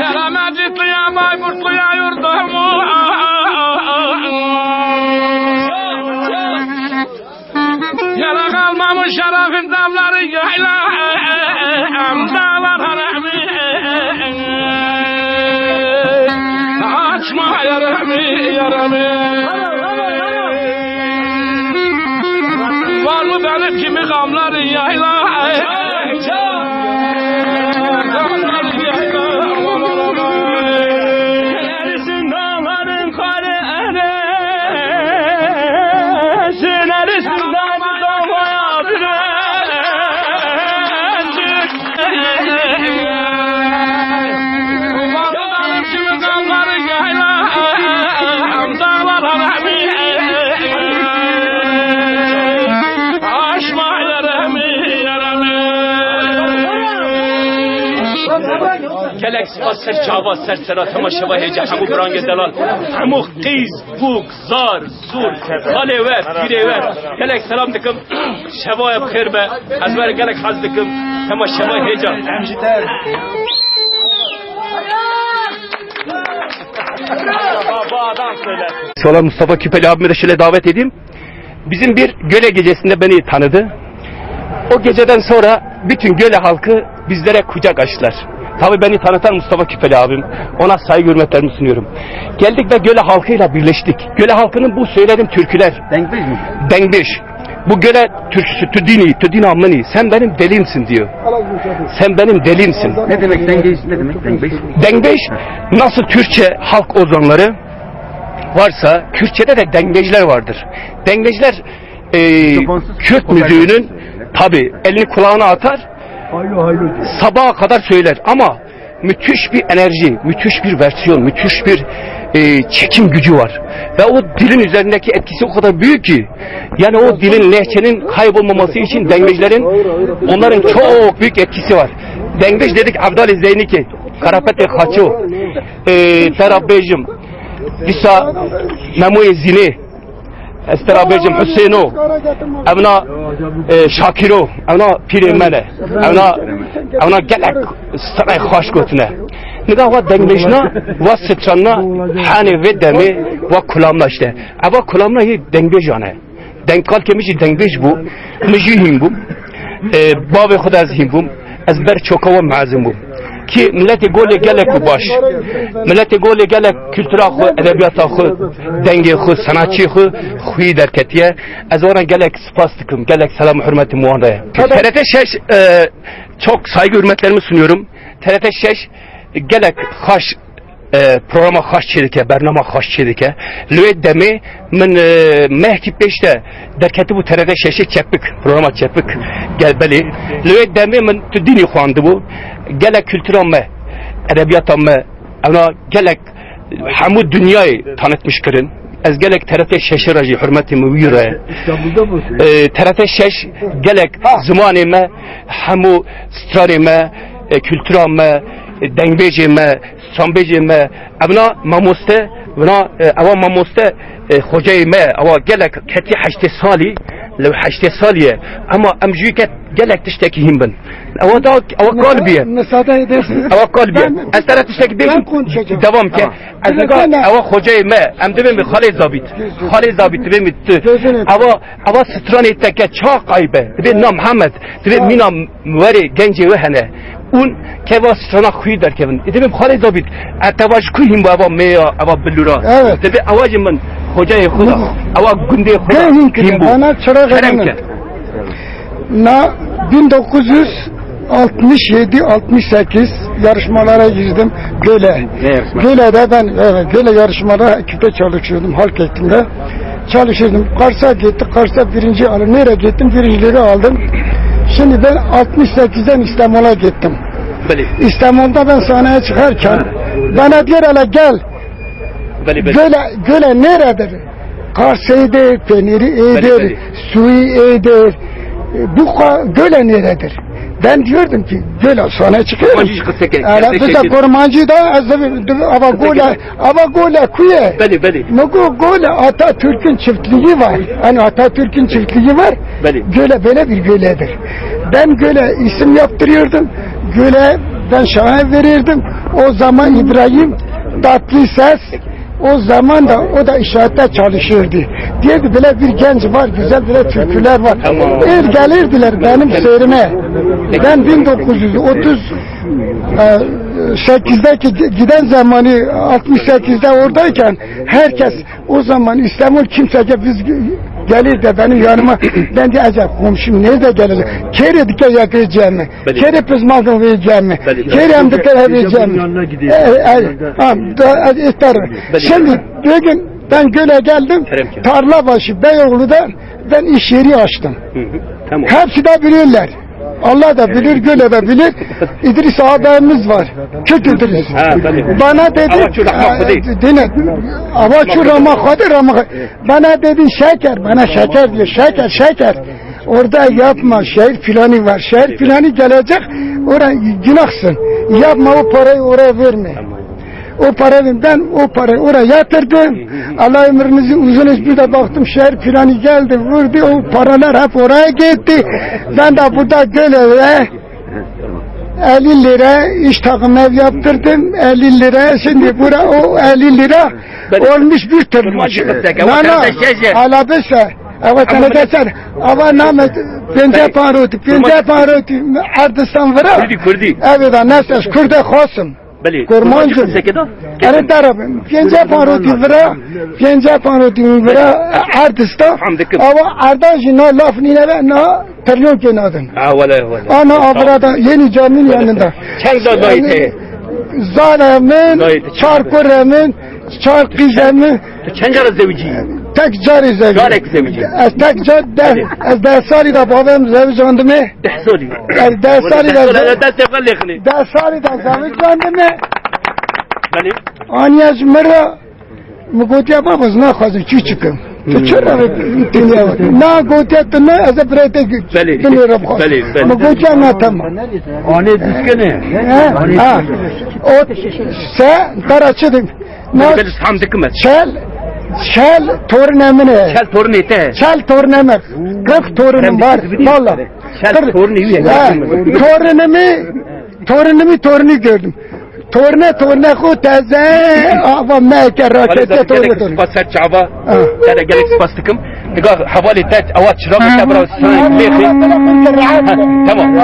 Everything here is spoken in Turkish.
يا ما جيت لي يا ماي مش لي يرضى يا لا قال شرف انت بلا رجع لا امدالا رحمي عاش ما يا رحمي يا رحمي Var? gelek spas ser çava ser sera temaşa ve hece hemu brange delal hemu qiz buk zar sur hale ver bire ver gelek selam dikim şevaya bخير be az ver gelek haz dikim temaşa ve hece bu adam söyler Sonra Mustafa Küpeli abimi de şöyle davet edeyim. Bizim bir göle gecesinde beni tanıdı. O geceden sonra bütün göle halkı bizlere kucak açtılar. Tabii beni tanıtan Mustafa Küpeli abim. Ona saygı hürmetlerimi sunuyorum. Geldik ve göle halkıyla birleştik. Göle halkının bu söylediğim türküler. Denkbeş mi? Dengbeş. Bu göle türküsü Tüdini, Tüdini Ammani. Sen benim delimsin diyor. Sen benim delimsin. Ne demek dengeş ne demek denkbeş? Dengbeş nasıl Türkçe halk ozanları varsa Kürtçe'de de dengeciler vardır. Dengeciler e, Kürt operasyon müziğinin tabi elini kulağına atar sabaha kadar söyler ama müthiş bir enerji, müthiş bir versiyon, müthiş bir e, çekim gücü var. Ve o dilin üzerindeki etkisi o kadar büyük ki yani o dilin, lehçenin kaybolmaması için dengecilerin onların çok büyük etkisi var. Dengeci dedik Abdal Zeyniki, Karapete Haço, e, Terabbejim, Disa Memoye Zini, استرابیجم حسینو اونا شاکیرو اونا پیرمله، اونا اونا گلک سرای خوش گوتنه. نگاه و دنگلیشنا و ستراننا حانی و دمی و کلامناشته اوا کلامنا هی دنگلیشانه دنگال که میشه دنگلیش بو. میشه هیم بو. باب خود از هیم بو. از بر چوکا و معزم بو. Ki milleti gole gelek bu baş. Milleti gole gelek kültüra xu, edebiyata xu, dengi xu, sanatçı xu, xuyi derketiye. Ez oran gelek spas dikim, gelek selam hürmeti muandaya. TRT 6 e, çok saygı hürmetlerimi sunuyorum. TRT 6 gelek haş programa xaş çedike, bernama xaş çedike. Lüve demi min e, mehki peşte derketi bu TRT 6'ı çepik, programa çepik gel beli. Lüve demi min tu dini xuandı bu. Gelek kültüran me, edebiyatan me, ana gelek hamu dünyayı tanıtmış kırın. Ez gelek TRT 6'ı rajı hürmetimi uyure. İstanbul'da mı? E, TRT 6 gelek zamanı me, hamu strarı me, e, چون بجی ما اونا آه، ماموسته ابنا آه، اوا ماموسته آه، خوجه ما اوا گلک کتی حشت سالی لو حشت سالیه. اما امجوی که گلک تشتکی هم بن. اوا دا اوا قلبیه اوا قلبیه از طرف تشتکی بیشم دوام که از نگاه اوا خوجه ما ام دبیم خاله زابیت خاله زابیت تو. اوا اوا سترانی تکه چا قایبه دبیم نام محمد. دبیم مینا وری گنجی وهنه. اون كوا سترانا خوي در كevin دبي خالي زابط اتواج كويهم بابا ميا أبا بلورا Evet. دبي أواج من خجاي خدا أو گندي خدا Gelin ki kim bu bana çırak Kerem edinin. ki. Na 1967-68 yarışmalara girdim Göle. Ne yarışma? Göle'de ben evet, Göle yarışmalara küpe çalışıyordum halk eğitimde. Çalışıyordum. Kars'a gittik. Kars'a birinci aldım. Nereye gittim? Birincileri aldım. Şimdi ben 68'den İstanbul'a gittim. Beli. İstanbul'da ben sahneye çıkarken bana diyor hele gel. Beli, beli. Göle, göle neredir? Kars iyidir, peyniri iyidir, suyu iyidir. Bu göle neredir? Ben diyordum ki böyle sonra çıkıyorum. Arabıza ee, kurmancı da ama gola ama gola kuye. Beli beli. Nugu gola Atatürk'ün çiftliği var. Hani Atatürk'ün çiftliği var. Beli. Göle böyle bir göledir. Ben göle isim yaptırıyordum. Göle ben şahin verirdim. O zaman İbrahim tatlı ses. O zaman da o da inşaatta çalışırdı. Diyordu böyle bir genç var, güzel böyle türküler var. Er gelirdiler benim seyrime. Ben 1938'deki giden zamanı 68'de oradayken herkes o zaman İstanbul kimsece biz gelir de benim yanıma ben de acaba komşum nerede gelecek? Kere dike yakacağım mı? Kere pızmazım vereceğim mi? Kere hem dike vereceğim mi? yanına. E, e, e, ister. Şimdi bir gün ben göle geldim. Kerem ki. Tarlabaşı Beyoğlu'da ben iş yeri açtım. Hı hı. Tamam. Hepsi de bilirler. Allah da bilir, göle de bilir. İdris ağabeyimiz var. Küt İdris. Ha, tabii. Bana dedi, e, dinle, Avaçur Rahmak Rahmak. Bana dedi şeker, bana şeker diyor, şeker, şeker. Orada yapma, şehir planı var. Şehir planı gelecek, oraya günahsın. Yapma o parayı oraya verme. O parayı ben o parayı oraya yatırdım. Allah ömrünüzü uzun etsin. Bir de baktım şehir planı geldi vurdu. O paralar hep oraya gitti. Ben de burada göle 50 lira iş takım ev yaptırdım. 50 lira şimdi bura o 50 lira olmuş bir türlü. Nana, kardeşece. ala bese. Evet deser. Ama namet bence paroti, bence paroti. Ardistan vira. Kurdi Kurdi. Evet, nasıl kurde khasım. Beli. Kurmancı. Sekeda. اره darabim پنجه پاروتی ورا پنجه پاروتی ورا اردستا Hamdikim. ama ardaj na laf nine ve na teryon kenadın. Ha valla valla. Ana abrada yeni caminin yanında. Çeng da zayte. zaremin, çarkuremin, çarkizemin. Çengar zevciyim. Tek car zevci. Garek zevci. Tek car der. Ez der sari da babam zevcandı mı? Der sari. Ez der sari da. Der sari da zevcandı mı? Benim. Anyaz mera. Mugutiya babaz nakhazım çiçikim. Чурав тиня. На готе тна аз прете тни рабхо. Ма гоча на там. Они дискене. А. От се тарачедим. На сам дикмет. Шел Şel tornemine. Şel tornete. Şel torneme. Kırk torunum var. Valla. Şel tornemi. Torunimi, torunimi torunu gördüm. تورنا تورنا خو تازه. اعظم ما كرا تازه تورنا تورنا بس شعبا أنا آه. جالك سباستكم تقول حوالي تات اوات شراب تبرا آه. والسنين ليخي آه. تمام.